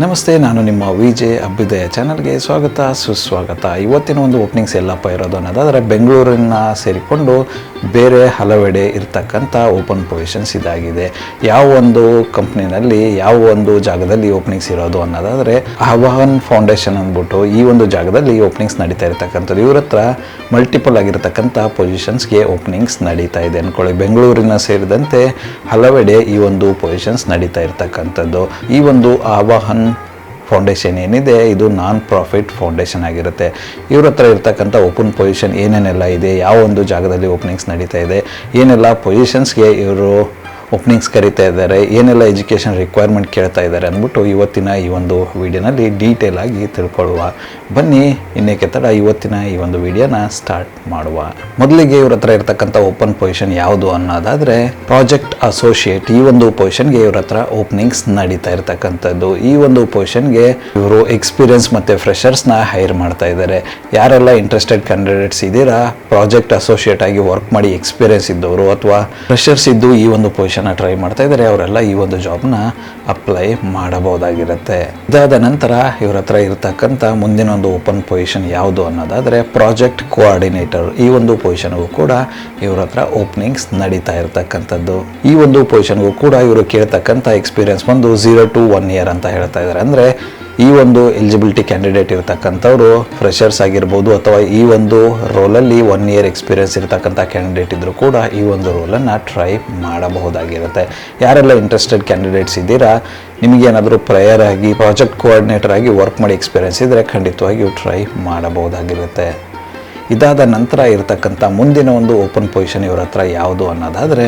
ನಮಸ್ತೆ, ನಾನು ನಿಮ್ಮ ವಿ ಜೆ ಅಭ್ಯುದಯ ಚಾನಲ್ಗೆ ಸ್ವಾಗತ, ಸುಸ್ವಾಗತ. ಇವತ್ತಿನ ಒಂದು ಓಪನಿಂಗ್ಸ್ ಎಲ್ಲಪ್ಪ ಇರೋದು ಅನ್ನೋದಾದರೆ ಬೆಂಗಳೂರಿನ ಸೇರಿಕೊಂಡು ಬೇರೆ ಹಲವೆಡೆ ಇರ್ತಕ್ಕಂಥ ಓಪನ್ ಪೊಸಿಷನ್ಸ್ ಇದಾಗಿದೆ. ಯಾವ ಒಂದು ಕಂಪ್ನಿನಲ್ಲಿ ಯಾವ ಒಂದು ಜಾಗದಲ್ಲಿ ಓಪನಿಂಗ್ಸ್ ಇರೋದು ಅನ್ನೋದಾದರೆ ಆವಾಹನ್ ಫೌಂಡೇಶನ್ ಅಂದ್ಬಿಟ್ಟು ಈ ಒಂದು ಜಾಗದಲ್ಲಿ ಓಪನಿಂಗ್ಸ್ ನಡೀತಾ ಇರ್ತಕ್ಕಂಥದ್ದು. ಇವ್ರ ಹತ್ರ ಮಲ್ಟಿಪಲ್ ಆಗಿರತಕ್ಕಂಥ ಪೊಸಿಷನ್ಸ್ಗೆ ಓಪನಿಂಗ್ಸ್ ನಡೀತಾ ಇದೆ ಅಂದ್ಕೊಳ್ಳಿ ಬೆಂಗಳೂರಿನ ಸೇರಿದಂತೆ ಹಲವೆಡೆ ಈ ಒಂದು ಪೊಸಿಷನ್ಸ್ ನಡೀತಾ ಇರ್ತಕ್ಕಂಥದ್ದು. ಈ ಒಂದು ಆವಾಹನ್ ಫೌಂಡೇಶನ್ ಏನಿದೆ, ಇದು ನಾನ್ ಪ್ರಾಫಿಟ್ ಫೌಂಡೇಶನ್ ಆಗಿರುತ್ತೆ. ಇವ್ರ ಹತ್ರ ಇರ್ತಕ್ಕಂಥ ಓಪನ್ ಪೊಸಿಷನ್ ಏನೇನೆಲ್ಲ ಇದೆ, ಯಾವ ಒಂದು ಜಾಗದಲ್ಲಿ ಓಪನಿಂಗ್ಸ್ ನಡೀತಾ ಇದೆ, ಏನೆಲ್ಲ ಪೊಸಿಷನ್ಸ್ಗೆ ಇವರು ಓಪನಿಂಗ್ಸ್ ಕರಿತಾ ಇದ್ದಾರೆ, ಏನೆಲ್ಲ ಎಜುಕೇಷನ್ ರಿಕ್ವೈರ್ಮೆಂಟ್ ಕೇಳ್ತಾ ಇದ್ದಾರೆ ಅಂದ್ಬಿಟ್ಟು ಇವತ್ತಿನ ಈ ಒಂದು ವಿಡಿಯೋನಲ್ಲಿ ಡೀಟೇಲ್ ಆಗಿ ತಿಳ್ಕೊಳ್ಳುವ. ಬನ್ನಿ ಇನ್ನೇಕೆ ತಡ ಇವತ್ತಿನ ಈ ಒಂದು ವಿಡಿಯೋನ ಸ್ಟಾರ್ಟ್ ಮಾಡುವ. ಮೊದಲಿಗೆ ಇವ್ರ ಹತ್ರ ಇರ್ತಕ್ಕಂಥ ಓಪನ್ ಪೊಸಿಷನ್ ಯಾವುದು ಅನ್ನೋದಾದರೆ ಪ್ರಾಜೆಕ್ಟ್ ಅಸೋಸಿಯೇಟ್ ಈ ಒಂದು ಪೊಸಿಷನ್ಗೆ ಇವ್ರ ಹತ್ರ ಓಪನಿಂಗ್ಸ್ ನಡೀತಾ ಇರ್ತಕ್ಕಂಥದ್ದು. ಈ ಒಂದು ಪೊಸಿಷನ್ಗೆ ಇವರು ಎಕ್ಸ್ಪೀರಿಯನ್ಸ್ ಮತ್ತು ಫ್ರೆಷರ್ಸ್ನ ಹೈರ್ ಮಾಡ್ತಾ ಇದ್ದಾರೆ. ಯಾರೆಲ್ಲ ಇಂಟ್ರೆಸ್ಟೆಡ್ ಕ್ಯಾಂಡಿಡೇಟ್ಸ್ ಇದ್ದೀರಾ ಪ್ರಾಜೆಕ್ಟ್ ಅಸೋಸಿಯೇಟ್ ಆಗಿ ವರ್ಕ್ ಮಾಡಿ ಎಕ್ಸ್ಪೀರಿಯನ್ಸ್ ಇದ್ದವರು ಅಥವಾ ಫ್ರೆಷರ್ಸ್ ಇದ್ದು ಈ ಒಂದು ಪೊಸಿಷನ್ ಟ್ರೈ ಮಾಡ್ತಾ ಇದ್ದಾರೆ ಅವರೆಲ್ಲ ಈ ಒಂದು ಜಾಬ್ನ ಅಪ್ಲೈ ಮಾಡಬಹುದಾಗಿರುತ್ತೆ. ಇದಾದ ನಂತರ ಇವ್ರ ಹತ್ರ ಇರತಕ್ಕಂಥ ಮುಂದಿನ ಒಂದು ಓಪನ್ ಪೊಸಿಷನ್ ಯಾವುದು ಅನ್ನೋದಾದರೆ ಪ್ರಾಜೆಕ್ಟ್ ಕೋಆರ್ಡಿನೇಟರ್ ಈ ಒಂದು ಪೊಸಿಷನ್ಗೂ ಕೂಡ ಇವ್ರ ಹತ್ರ ಓಪನಿಂಗ್ಸ್ ನಡೀತಾ ಇರತಕ್ಕಂಥದ್ದು. ಈ ಒಂದು ಪೊಸಿಷನ್ಗೂ ಕೂಡ ಇವರು ಕೇಳ್ತಕ್ಕಂಥ ಎಕ್ಸ್ಪೀರಿಯನ್ಸ್ ಬಂದು ಝೀರೋ ಟು ಒನ್ ಇಯರ್ ಅಂತ ಹೇಳ್ತಾ ಇದ್ದಾರೆ ಅಂದರೆ ಈ ಒಂದು ಎಲಿಜಿಬಿಲಿಟಿ ಕ್ಯಾಂಡಿಡೇಟ್ ಇರತಕ್ಕಂಥವ್ರು ಫ್ರೆಷರ್ಸ್ ಆಗಿರ್ಬೋದು ಅಥವಾ ಈ ಒಂದು ರೋಲಲ್ಲಿ ಒನ್ ಇಯರ್ ಎಕ್ಸ್ಪೀರಿಯನ್ಸ್ ಇರತಕ್ಕಂಥ ಕ್ಯಾಂಡಿಡೇಟ್ ಇದ್ದರೂ ಕೂಡ ಈ ಒಂದು ರೋಲನ್ನು ಟ್ರೈ ಮಾಡಬಹುದಾಗಿರುತ್ತೆ. ಯಾರೆಲ್ಲ ಇಂಟ್ರೆಸ್ಟೆಡ್ ಕ್ಯಾಂಡಿಡೇಟ್ಸ್ ಇದ್ದೀರಾ ನಿಮಗೇನಾದರೂ ಪ್ರಯರ್ ಆಗಿ ಪ್ರಾಜೆಕ್ಟ್ ಕೋಆರ್ಡಿನೇಟರ್ ಆಗಿ ವರ್ಕ್ ಮಾಡಿ ಎಕ್ಸ್ಪೀರಿಯನ್ಸ್ ಇದ್ದರೆ ಖಂಡಿತವಾಗಿಯೂ ಟ್ರೈ ಮಾಡಬಹುದಾಗಿರುತ್ತೆ. ಇದಾದ ನಂತರ ಇರತಕ್ಕಂಥ ಮುಂದಿನ ಒಂದು ಓಪನ್ ಪೊಸಿಷನ್ ಇವ್ರ ಹತ್ರ ಯಾವುದು ಅನ್ನೋದಾದರೆ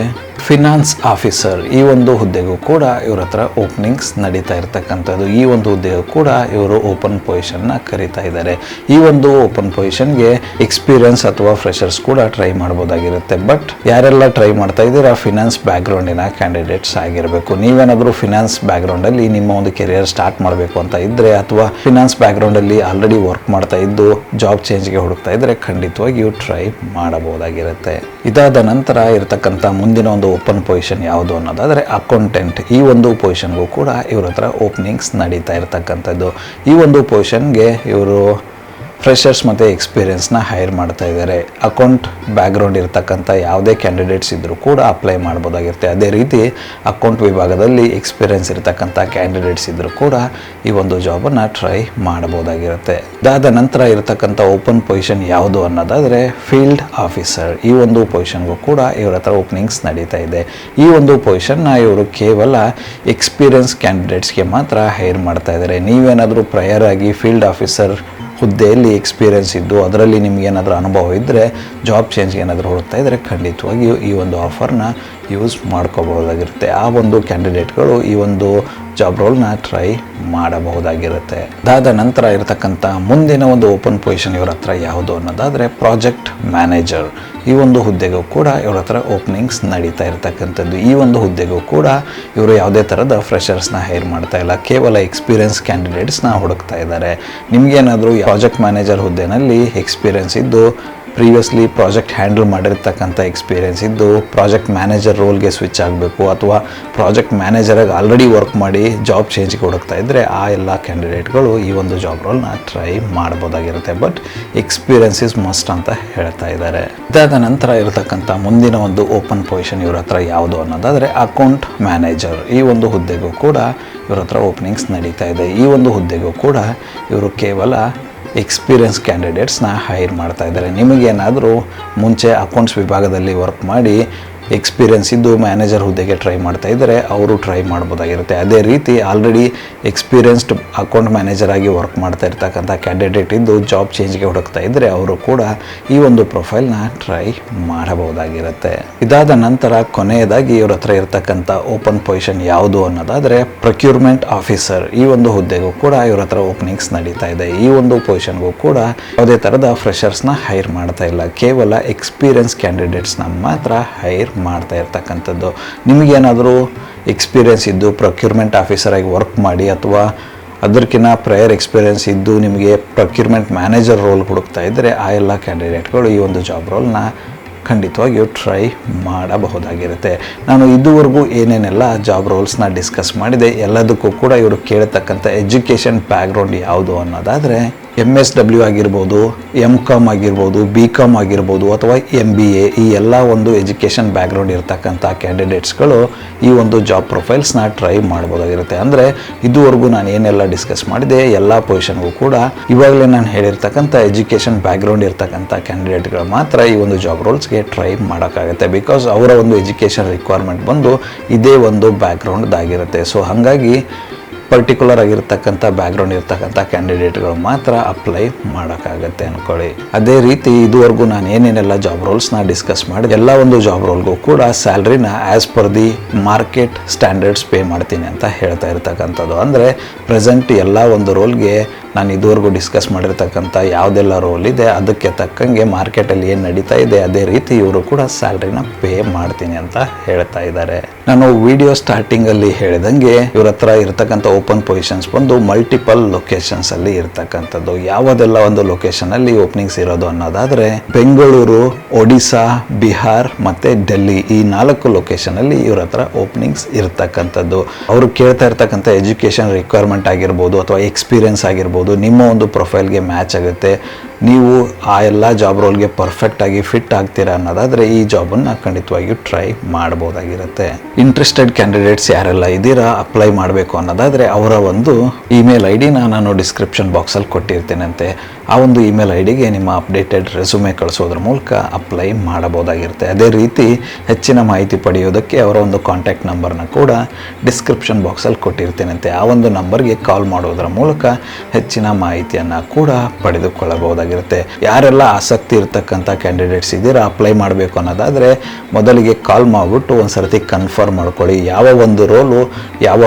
ಫಿನಾನ್ಸ್ ಆಫೀಸರ್ ಈ ಒಂದು ಹುದ್ದೆಗೂ ಕೂಡ ಇವ್ರ ಹತ್ರ ಓಪನಿಂಗ್ಸ್ ನಡೀತಾ ಇರತಕ್ಕಂಥದ್ದು. ಈ ಒಂದು ಹುದ್ದೆಗೂ ಕೂಡ ಇವರು ಓಪನ್ ಪೊಸಿಷನ್ನ ಕರೀತಾ ಇದ್ದಾರೆ. ಈ ಒಂದು ಓಪನ್ ಪೊಸಿಷನ್ಗೆ ಎಕ್ಸ್ಪೀರಿಯನ್ಸ್ ಅಥವಾ ಫ್ರೆಷರ್ಸ್ ಕೂಡ ಟ್ರೈ ಮಾಡ್ಬೋದಾಗಿರುತ್ತೆ. ಬಟ್ ಯಾರೆಲ್ಲ ಟ್ರೈ ಮಾಡ್ತಾ ಇದ್ದೀರಾ ಫಿನಾನ್ಸ್ ಬ್ಯಾಕ್ಗ್ರೌಂಡಿನ ಕ್ಯಾಂಡಿಡೇಟ್ಸ್ ಆಗಿರಬೇಕು. ನೀವೇನಾದರೂ ಫಿನಾನ್ಸ್ ಬ್ಯಾಕ್ಗ್ರೌಂಡಲ್ಲಿ ನಿಮ್ಮ ಒಂದು ಕೆರಿಯರ್ ಸ್ಟಾರ್ಟ್ ಮಾಡಬೇಕು ಅಂತ ಇದ್ದರೆ ಅಥವಾ ಫಿನಾನ್ಸ್ ಬ್ಯಾಕ್ಗ್ರೌಂಡಲ್ಲಿ ಆಲ್ರೆಡಿ ವರ್ಕ್ ಮಾಡ್ತಾ ಇದ್ದು ಜಾಬ್ ಚೇಂಜ್ಗೆ ಹುಡುಕ್ತಾ ಇದ್ದರೆ ಖಂಡಿತವಾಗಿಯೂ ಟ್ರೈ ಮಾಡಬಹುದಾಗಿರುತ್ತೆ. ಇದಾದ ನಂತರ ಇರತಕ್ಕಂಥ ಮುಂದಿನ ಒಂದು ಓಪನ್ ಪೊಸಿಷನ್ ಯಾವುದು ಅನ್ನೋದಾದರೆ ಅಕೌಂಟೆಂಟ್ ಈ ಒಂದು ಪೊಸಿಷನ್ಗೂ ಕೂಡ ಇವ್ರ ಹತ್ರ ಓಪನಿಂಗ್ಸ್ ನಡೀತಾ ಇರತಕ್ಕಂಥದ್ದು. ಈ ಒಂದು ಪೊಸಿಷನ್ಗೆ ಇವರು ಫ್ರೆಷರ್ಸ್ ಮತ್ತು ಎಕ್ಸ್ಪೀರಿಯೆನ್ಸ್ನ ಹೈರ್ ಮಾಡ್ತಾ ಇದ್ದಾರೆ ಅಕೌಂಟ್ ಬ್ಯಾಕ್ಗ್ರೌಂಡ್ ಇರ್ತಕ್ಕಂಥ ಯಾವುದೇ ಕ್ಯಾಂಡಿಡೇಟ್ಸ್ ಇದ್ದರೂ ಕೂಡ ಅಪ್ಲೈ ಮಾಡ್ಬೋದಾಗಿರುತ್ತೆ. ಅದೇ ರೀತಿ ಅಕೌಂಟ್ ವಿಭಾಗದಲ್ಲಿ ಎಕ್ಸ್ಪೀರಿಯನ್ಸ್ ಇರತಕ್ಕಂಥ ಕ್ಯಾಂಡಿಡೇಟ್ಸ್ ಇದ್ದರೂ ಕೂಡ ಈ ಒಂದು ಜಾಬನ್ನು ಟ್ರೈ ಮಾಡ್ಬೋದಾಗಿರುತ್ತೆ. ಇದಾದ ನಂತರ ಇರತಕ್ಕಂಥ ಓಪನ್ ಪೊಸಿಷನ್ ಯಾವುದು ಅನ್ನೋದಾದರೆ ಫೀಲ್ಡ್ ಆಫೀಸರ್ ಈ ಒಂದು ಪೊಸಿಷನ್ಗೂ ಕೂಡ ಇವರ ಹತ್ರ ಓಪನಿಂಗ್ಸ್ ನಡೀತಾ ಇದೆ. ಈ ಒಂದು ಪೊಸಿಷನ್ನ ಇವರು ಕೇವಲ ಎಕ್ಸ್ಪೀರಿಯನ್ಸ್ ಕ್ಯಾಂಡಿಡೇಟ್ಸ್ಗೆ ಮಾತ್ರ ಹೈರ್ ಮಾಡ್ತಾ ಇದ್ದಾರೆ ನೀವೇನಾದರೂ ಪ್ರಯರ್ ಆಗಿ ಫೀಲ್ಡ್ ಆಫೀಸರ್ ಹುದ್ದೆಯಲ್ಲಿ ಎಕ್ಸ್ಪೀರಿಯೆನ್ಸ್ ಇದ್ದು ಅದರಲ್ಲಿ ನಿಮಗೇನಾದರೂ ಅನುಭವ ಇದ್ದರೆ ಜಾಬ್ ಚೇಂಜ್ಗೆ ಏನಾದರೂ ಹುಡುಕ್ತಾ ಇದ್ದರೆ ಖಂಡಿತವಾಗಿಯೂ ಈ ಒಂದು ಆಫರ್ನ ಯೂಸ್ ಮಾಡ್ಕೋಬಹುದಾಗಿರುತ್ತೆ. ಆ ಒಂದು ಕ್ಯಾಂಡಿಡೇಟ್ಗಳು ಈ ಒಂದು ಜಾಬ್ ರೋಲ್ನ ಟ್ರೈ ಮಾಡಬಹುದಾಗಿರುತ್ತೆ. ಅದಾದ ನಂತರ ಇರತಕ್ಕಂಥ ಮುಂದಿನ ಒಂದು ಓಪನ್ ಪೊಸಿಷನ್ ಇವ್ರ ಹತ್ರ ಯಾವುದು ಅನ್ನೋದಾದರೆ ಪ್ರಾಜೆಕ್ಟ್ ಮ್ಯಾನೇಜರ್ ಈ ಒಂದು ಹುದ್ದೆಗೂ ಕೂಡ ಇವ್ರ ಹತ್ರ ಓಪನಿಂಗ್ಸ್ ನಡೀತಾ ಇರ್ತಕ್ಕಂಥದ್ದು. ಈ ಒಂದು ಹುದ್ದೆಗೂ ಕೂಡ ಇವರು ಯಾವುದೇ ಥರದ ಫ್ರೆಷರ್ಸ್ನ ಹೈರ್ ಮಾಡ್ತಾ ಇಲ್ಲ. ಕೇವಲ ಎಕ್ಸ್ಪೀರಿಯನ್ಸ್ ಕ್ಯಾಂಡಿಡೇಟ್ಸ್ನ ಹುಡುಕ್ತಾ ಇದ್ದಾರೆ. ನಿಮಗೇನಾದರೂ ಪ್ರಾಜೆಕ್ಟ್ ಮ್ಯಾನೇಜರ್ ಹುದ್ದೆನಲ್ಲಿ ಎಕ್ಸ್ಪೀರಿಯನ್ಸ್ ಇದ್ದು ಪ್ರೀವಿಯಸ್ಲಿ ಪ್ರಾಜೆಕ್ಟ್ ಹ್ಯಾಂಡಲ್ ಮಾಡಿರ್ತಕ್ಕಂಥ ಎಕ್ಸ್ಪೀರಿಯನ್ಸ್ ಇದ್ದು ಪ್ರಾಜೆಕ್ಟ್ ಮ್ಯಾನೇಜರ್ ರೋಲ್ಗೆ ಸ್ವಿಚ್ ಆಗಬೇಕು, ಅಥವಾ ಪ್ರಾಜೆಕ್ಟ್ ಮ್ಯಾನೇಜರಾಗಿ ಆಲ್ರೆಡಿ ವರ್ಕ್ ಮಾಡಿ ಜಾಬ್ ಚೇಂಜ್ಗೆ ಹುಡುಕ್ತಾ ಇದ್ದರೆ ಆ ಎಲ್ಲ ಕ್ಯಾಂಡಿಡೇಟ್ಗಳು ಈ ಒಂದು ಜಾಬ್ ರೋಲ್ನ ಟ್ರೈ ಮಾಡ್ಬೋದಾಗಿರುತ್ತೆ. ಬಟ್ ಎಕ್ಸ್ಪೀರಿಯನ್ಸ್ ಇಸ್ ಮಸ್ಟ್ ಅಂತ ಹೇಳ್ತಾ ಇದ್ದಾರೆ. ಇದಾದ ನಂತರ ಇರತಕ್ಕಂಥ ಮುಂದಿನ ಒಂದು ಓಪನ್ ಪೊಸಿಷನ್ ಇವ್ರ ಹತ್ರ ಯಾವುದು ಅನ್ನೋದಾದರೆ ಅಕೌಂಟ್ ಮ್ಯಾನೇಜರ್. ಈ ಒಂದು ಹುದ್ದೆಗೂ ಕೂಡ ಇವ್ರ ಹತ್ರ ಓಪನಿಂಗ್ಸ್ ನಡೀತಾ ಇದೆ. ಈ ಒಂದು ಹುದ್ದೆಗೂ ಕೂಡ ಇವರು ಕೇವಲ ಎಕ್ಸ್ಪೀರಿಯನ್ಸ್ ಕ್ಯಾಂಡಿಡೇಟ್ಸ್ನ ಹೈರ್ ಮಾಡ್ತಾ ಇದ್ದಾರೆ. ನಿಮಗೇನಾದರೂ ಮುಂಚೆ ಅಕೌಂಟ್ಸ್ ವಿಭಾಗದಲ್ಲಿ ವರ್ಕ್ ಮಾಡಿ ಎಕ್ಸ್ಪೀರಿಯನ್ಸ್ ಇದ್ದು ಮ್ಯಾನೇಜರ್ ಹುದ್ದೆಗೆ ಟ್ರೈ ಮಾಡ್ತಾ ಇದ್ದರೆ, ಅವರು ಟ್ರೈ ಮಾಡ್ಬೋದಾಗಿರುತ್ತೆ. ಅದೇ ರೀತಿ ಆಲ್ರೆಡಿ ಎಕ್ಸ್ಪೀರಿಯನ್ಸ್ಡ್ ಅಕೌಂಟ್ ಮ್ಯಾನೇಜರ್ ಆಗಿ ವರ್ಕ್ ಮಾಡ್ತಾ ಇರ್ತಕ್ಕಂಥ ಕ್ಯಾಂಡಿಡೇಟ್ ಇದ್ದು ಜಾಬ್ ಚೇಂಜ್ಗೆ ಹುಡುಕ್ತಾ ಇದ್ದರೆ ಅವರು ಕೂಡ ಈ ಒಂದು ಪ್ರೊಫೈಲ್ನ ಟ್ರೈ ಮಾಡಬಹುದಾಗಿರುತ್ತೆ. ಇದಾದ ನಂತರ ಕೊನೆಯದಾಗಿ ಇವ್ರ ಹತ್ರ ಇರತಕ್ಕಂಥ ಓಪನ್ ಪೊಸಿಷನ್ ಯಾವುದು ಅನ್ನೋದಾದರೆ ಪ್ರೊಕ್ಯೂರ್ಮೆಂಟ್ ಆಫೀಸರ್ ಈ ಒಂದು ಹುದ್ದೆಗೂ ಕೂಡ ಇವ್ರ ಹತ್ರ ಓಪನಿಂಗ್ಸ್ ನಡೀತಾ ಇದೆ. ಈ ಒಂದು ಪೊಸಿಷನ್ಗೂ ಕೂಡ ಯಾವುದೇ ಥರದ ಫ್ರೆಷರ್ಸ್ನ ಹೈರ್ ಮಾಡ್ತಾ ಇಲ್ಲ. ಕೇವಲ ಎಕ್ಸ್ಪೀರಿಯನ್ಸ್ ಕ್ಯಾಂಡಿಡೇಟ್ಸ್ನ ಮಾತ್ರ ಹೈರ್ ಮಾಡ್ತಾ ಇರ್ತಕ್ಕಂಥದ್ದು. ನಿಮಗೇನಾದರೂ ಎಕ್ಸ್ಪೀರಿಯೆನ್ಸ್ ಇದ್ದು ಪ್ರೊಕ್ಯೂರ್ಮೆಂಟ್ ಆಫೀಸರಾಗಿ ವರ್ಕ್ ಮಾಡಿ ಅಥವಾ ಅದಕ್ಕಿಂತ ಪ್ರೇಯರ್ ಎಕ್ಸ್ಪೀರಿಯೆನ್ಸ್ ಇದ್ದು ನಿಮಗೆ ಪ್ರೊಕ್ಯೂರ್ಮೆಂಟ್ ಮ್ಯಾನೇಜರ್ ರೋಲ್ ಹುಡುಕ್ತಾ ಇದ್ದರೆ ಆ ಎಲ್ಲ ಕ್ಯಾಂಡಿಡೇಟ್ಗಳು ಈ ಒಂದು ಜಾಬ್ ರೋಲ್ನ ಖಂಡಿತವಾಗಿಯೂ ಟ್ರೈ ಮಾಡಬಹುದಾಗಿರುತ್ತೆ. ನಾನು ಇದುವರೆಗೂ ಏನೇನೆಲ್ಲ ಜಾಬ್ ರೋಲ್ಸ್ನ ಡಿಸ್ಕಸ್ ಮಾಡಿದೆ ಎಲ್ಲದಕ್ಕೂ ಕೂಡ ಇವರು ಕೇಳತಕ್ಕಂಥ ಎಜುಕೇಷನ್ ಬ್ಯಾಕ್ಗ್ರೌಂಡ್ ಯಾವುದು ಅನ್ನೋದಾದರೆ ಎಂ ಎಸ್ ಡಬ್ಲ್ಯೂ ಆಗಿರ್ಬೋದು ಎಂ ಕಾಮ್ ಆಗಿರ್ಬೋದು ಬಿ ಕಾಮ್ ಆಗಿರ್ಬೋದು, ಅಥವಾ ಎಂ ಬಿ ಎ ಈ ಎಲ್ಲ ಒಂದು ಎಜುಕೇಷನ್ ಬ್ಯಾಕ್ಗ್ರೌಂಡ್ ಇರ್ತಕ್ಕಂಥ ಕ್ಯಾಂಡಿಡೇಟ್ಸ್ಗಳು ಈ ಒಂದು ಜಾಬ್ ಪ್ರೊಫೈಲ್ಸ್ನ ಟ್ರೈ ಮಾಡ್ಬೋದಾಗಿರುತ್ತೆ. ಅಂದರೆ ಇದುವರೆಗೂ ನಾನು ಏನೆಲ್ಲ ಡಿಸ್ಕಸ್ ಮಾಡಿದೆ, ಎಲ್ಲ ಪೊಸಿಷನ್ಗೂ ಕೂಡ ಇವಾಗಲೇ ನಾನು ಹೇಳಿರ್ತಕ್ಕಂಥ ಎಜುಕೇಷನ್ ಬ್ಯಾಕ್ಗ್ರೌಂಡ್ ಇರ್ತಕ್ಕಂಥ ಕ್ಯಾಂಡಿಡೇಟ್ಗಳು ಮಾತ್ರ ಈ ಒಂದು ಜಾಬ್ ರೋಲ್ಸ್ಗೆ ಟ್ರೈ ಮಾಡೋಕ್ಕಾಗುತ್ತೆ. ಬಿಕಾಸ್ ಅವರ ಒಂದು ಎಜುಕೇಷನ್ ರಿಕ್ವೈರ್ಮೆಂಟ್ ಬಂದು ಇದೇ ಒಂದು ಬ್ಯಾಕ್ಗ್ರೌಂಡ್ದಾಗಿರುತ್ತೆ ಸೊ ಹಾಗಾಗಿ ಪರ್ಟಿಕ್ಯುಲರ್ ಆಗಿರ್ತಕ್ಕಂಥ ಬ್ಯಾಕ್ಗ್ರೌಂಡ್ ಇರ್ತಕ್ಕಂಥ ಕ್ಯಾಂಡಿಡೇಟ್ಗಳು ಮಾತ್ರ ಅಪ್ಲೈ ಮಾಡೋಕ್ಕಾಗತ್ತೆ ಅನ್ಕೊಳ್ಳಿ. ಅದೇ ರೀತಿ ಇದುವರೆಗೂ ನಾನು ಏನೇನೆಲ್ಲ ಜಾಬ್ ರೋಲ್ಸ್ನ ಡಿಸ್ಕಸ್ ಮಾಡಿ ಎಲ್ಲ ಒಂದು ಜಾಬ್ ರೋಲ್ಗೂ ಕೂಡ ಸ್ಯಾಲ್ರಿನ as per the market standards pay ಮಾಡ್ತೀನಿ ಅಂತ ಹೇಳ್ತಾ ಇರ್ತಕ್ಕಂಥದ್ದು. ಅಂದರೆ ಪ್ರೆಸೆಂಟ್ ಎಲ್ಲ ಒಂದು ರೋಲ್ಗೆ ನಾನು ಇದುವರೆಗೂ ಡಿಸ್ಕಸ್ ಮಾಡಿರ್ತಕ್ಕಂಥ ಯಾವುದೆಲ್ಲ ರೋಲ್ ಇದೆ, ಅದಕ್ಕೆ ತಕ್ಕಂಗೆ ಮಾರ್ಕೆಟಲ್ಲಿ ಏನು ನಡೀತಾ ಇದೆ, ಅದೇ ರೀತಿ ಇವರು ಕೂಡ ಸ್ಯಾಲ್ರಿನ ಪೇ ಮಾಡ್ತೀನಿ ಅಂತ ಹೇಳ್ತಾ ಇದ್ದಾರೆ. ನಾನು ವಿಡಿಯೋ ಸ್ಟಾರ್ಟಿಂಗಲ್ಲಿ ಹೇಳಿದಂಗೆ ಇವ್ರ ಹತ್ರ ಇರ್ತಕ್ಕಂಥ ಓಪನ್ ಪೊಸಿಷನ್ಸ್ ಬಂದು ಮಲ್ಟಿಪಲ್ ಲೊಕೇಶನ್ಸಲ್ಲಿ ಇರ್ತಕ್ಕಂಥದ್ದು. ಯಾವುದೆಲ್ಲ ಒಂದು ಲೊಕೇಶನ್ ಅಲ್ಲಿ ಓಪನಿಂಗ್ಸ್ ಇರೋದು ಅನ್ನೋದಾದ್ರೆ, ಬೆಂಗಳೂರು, ಒಡಿಶಾ, ಬಿಹಾರ್ ಮತ್ತೆ ಡೆಲ್ಲಿ ಈ ನಾಲ್ಕು ಲೊಕೇಶನ್ ಅಲ್ಲಿ ಇವ್ರ ಹತ್ರ ಓಪನಿಂಗ್ಸ್ ಇರ್ತಕ್ಕಂಥದ್ದು. ಅವರು ಕೇಳ್ತಾ ಇರ್ತಕ್ಕಂಥ ಎಜುಕೇಶನ್ ರಿಕ್ವೈರ್ಮೆಂಟ್ ಆಗಿರ್ಬೋದು ಅಥವಾ ಎಕ್ಸ್ಪೀರಿಯನ್ಸ್ ಆಗಿರ್ಬೋದು, ನಿಮ್ಮ ಒಂದು ಪ್ರೊಫೈಲ್ಗೆ ಮ್ಯಾಚ್ ಆಗುತ್ತೆ. ನೀವು ಆ ಎಲ್ಲ ಜಾಬ್ ರೋಲ್ಗೆ ಪರ್ಫೆಕ್ಟಾಗಿ ಫಿಟ್ ಆಗ್ತೀರಾ ಅನ್ನೋದಾದರೆ ಈ ಜಾಬನ್ನು ಖಂಡಿತವಾಗಿಯೂ ಟ್ರೈ ಮಾಡ್ಬೋದಾಗಿರುತ್ತೆ. ಇಂಟ್ರೆಸ್ಟೆಡ್ ಕ್ಯಾಂಡಿಡೇಟ್ಸ್ ಯಾರೆಲ್ಲ ಇದ್ದೀರಾ ಅಪ್ಲೈ ಮಾಡಬೇಕು ಅನ್ನೋದಾದರೆ ಅವರ ಒಂದು ಇಮೇಲ್ ಐ ಡಿನ ನಾನು ಡಿಸ್ಕ್ರಿಪ್ಷನ್ ಬಾಕ್ಸಲ್ಲಿ ಕೊಟ್ಟಿರ್ತೇನಂತೆ. ಆ ಒಂದು ಇಮೇಲ್ ಐ ಡಿಗೆ ನಿಮ್ಮ ಅಪ್ಡೇಟೆಡ್ ರೆಸ್ಯೂಮೆ ಕಳಿಸೋದ್ರ ಮೂಲಕ ಅಪ್ಲೈ ಮಾಡಬಹುದಾಗಿರುತ್ತೆ. ಅದೇ ರೀತಿ ಹೆಚ್ಚಿನ ಮಾಹಿತಿ ಪಡೆಯೋದಕ್ಕೆ ಅವರ ಒಂದು ಕಾಂಟ್ಯಾಕ್ಟ್ ನಂಬರ್ನ ಕೂಡ ಡಿಸ್ಕ್ರಿಪ್ಷನ್ ಬಾಕ್ಸಲ್ಲಿ ಕೊಟ್ಟಿರ್ತೇನಂತೆ. ಆ ಒಂದು ನಂಬರ್ಗೆ ಕಾಲ್ ಮಾಡೋದ್ರ ಮೂಲಕ ಹೆಚ್ಚಿನ ಮಾಹಿತಿಯನ್ನು ಕೂಡ ಪಡೆದುಕೊಳ್ಳಬಹುದಾಗಿರುತ್ತೆ ಯಾರೆಲ್ಲ ಆಸಕ್ತಿ ಇರ್ತಕ್ಕಂಥ ಕ್ಯಾಂಡಿಡೇಟ್ಸ್ ಇದ್ದೀರಾ ಅಪ್ಲೈ ಮಾಡಬೇಕು ಅನ್ನೋದಾದರೆ ಮೊದಲಿಗೆ ಕಾಲ್ ಮಾಡಿಬಿಟ್ಟು ಒಂದು ಸರ್ತಿ ಕನ್ಫರ್ಮ್ ಮಾಡ್ಕೊಳ್ಳಿ, ಯಾವ ಒಂದು ರೋಲು ಯಾವ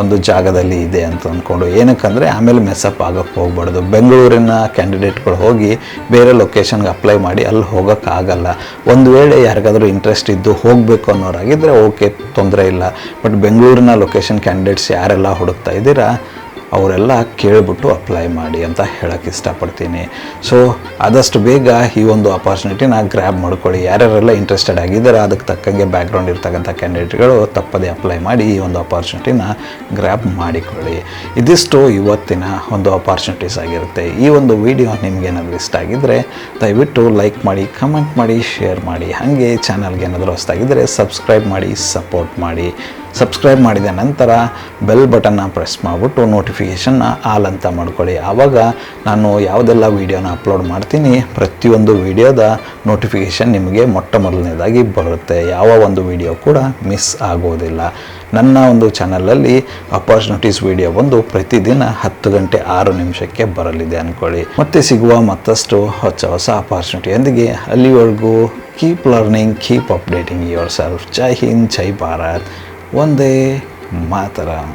ಒಂದು ಜಾಗದಲ್ಲಿ ಇದೆ ಅಂತ ಅಂದ್ಕೊಂಡು ಏನಕ್ಕಂದರೆ ಆಮೇಲೆ ಮೆಸ್ಸಪ್ ಆಗೋಕ್ಕೆ ಹೋಗ್ಬಾರ್ದು. ಬೆಂಗಳೂರಿನ ಕ್ಯಾಂಡಿಡೇಟ್ಗಳು ಹೋಗಿ ಬೇರೆ ಲೊಕೇಶನ್ಗೆ ಅಪ್ಲೈ ಮಾಡಿ ಅಲ್ಲಿ ಹೋಗೋಕ್ಕಾಗಲ್ಲ ಒಂದು ವೇಳೆ ಯಾರಿಗಾದರೂ ಇಂಟ್ರೆಸ್ಟ್ ಇದ್ದು ಹೋಗಬೇಕು ಅನ್ನೋರಾಗಿದ್ದರೆ ಓಕೆ ತೊಂದರೆ ಇಲ್ಲ. ಬಟ್ ಬೆಂಗಳೂರಿನ ಲೊಕೇಶನ್ ಕ್ಯಾಂಡಿಡೇಟ್ಸ್ ಯಾರೆಲ್ಲ ಹುಡುಕ್ತಾ ಇದ್ದೀರಾ ಅವರೆಲ್ಲ ಕೇಳಿಬಿಟ್ಟು ಅಪ್ಲೈ ಮಾಡಿ ಅಂತ ಹೇಳೋಕ್ಕೆ ಇಷ್ಟಪಡ್ತೀನಿ. ಸೊ ಆದಷ್ಟು ಬೇಗ ಈ ಒಂದು ಅಪಾರ್ಚುನಿಟಿನ ಗ್ರ್ಯಾಬ್ ಮಾಡ್ಕೊಳ್ಳಿ. ಯಾರ್ಯಾರೆಲ್ಲ ಇಂಟ್ರೆಸ್ಟೆಡ್ ಆಗಿದ್ದಾರೆ, ಅದಕ್ಕೆ ತಕ್ಕಂಗೆ ಬ್ಯಾಕ್ಗ್ರೌಂಡ್ ಇರ್ತಕ್ಕಂಥ ಕ್ಯಾಂಡಿಡೇಟ್ಗಳು ತಪ್ಪದೇ ಅಪ್ಲೈ ಮಾಡಿ ಈ ಒಂದು ಅಪಾರ್ಚುನಿಟಿನ ಗ್ರ್ಯಾಬ್ ಮಾಡಿಕೊಳ್ಳಿ. ಇದಿಷ್ಟು ಇವತ್ತಿನ ಒಂದು ಅಪಾರ್ಚುನಿಟೀಸ್ ಆಗಿರುತ್ತೆ. ಈ ಒಂದು ವಿಡಿಯೋ ನಿಮ್ಗೆ ಏನಾದರೂ ಇಷ್ಟ ಆಗಿದ್ದರೆ ದಯವಿಟ್ಟು ಲೈಕ್ ಮಾಡಿ ಕಮೆಂಟ್ ಮಾಡಿ ಶೇರ್ ಮಾಡಿ. ಹಾಗೆ ಚಾನಲ್ಗೆ ಏನಾದರೂ ಹೊಸ್ತಾಗಿದ್ದರೆ ಸಬ್ಸ್ಕ್ರೈಬ್ ಮಾಡಿ ಸಪೋರ್ಟ್ ಮಾಡಿ. ಸಬ್ಸ್ಕ್ರೈಬ್ ಮಾಡಿದ ನಂತರ ಬೆಲ್ ಬಟನ್ನ ಪ್ರೆಸ್ ಮಾಡಿಬಿಟ್ಟು ನೋಟಿಫಿಕೇಷನ್ನ ಆಲ್ ಅಂತ ಮಾಡ್ಕೊಳ್ಳಿ. ಆವಾಗ ನಾನು ಯಾವುದೆಲ್ಲ ವೀಡಿಯೋನ ಅಪ್ಲೋಡ್ ಮಾಡ್ತೀನಿ, ಪ್ರತಿಯೊಂದು ವೀಡಿಯೋದ ನೋಟಿಫಿಕೇಷನ್ ನಿಮಗೆ ಮೊಟ್ಟ ಮೊದಲನೇದಾಗಿ ಬರುತ್ತೆ. ಯಾವ ಒಂದು ವಿಡಿಯೋ ಕೂಡ ಮಿಸ್ ಆಗೋದಿಲ್ಲ. ನನ್ನ ಒಂದು ಚಾನಲಲ್ಲಿ ಅಪರ್ಚುನಿಟೀಸ್ ವಿಡಿಯೋ ಬಂದು ಪ್ರತಿದಿನ ಹತ್ತು ಗಂಟೆ ಆರು ನಿಮಿಷಕ್ಕೆ ಬರಲಿದೆ ಅಂದ್ಕೊಳ್ಳಿ ಮತ್ತೆ ಸಿಗುವ ಮತ್ತಷ್ಟು ಹೊಸ ಹೊಸ ಅಪಾರ್ಚುನಿಟಿಯೊಂದಿಗೆ ಅಲ್ಲಿವರೆಗೂ keep learning keep updating yourself ಜೈ ಹಿಂದ್, ಜೈ ಭಾರತ್. ಒಂದೇ ಮಾತರಂ.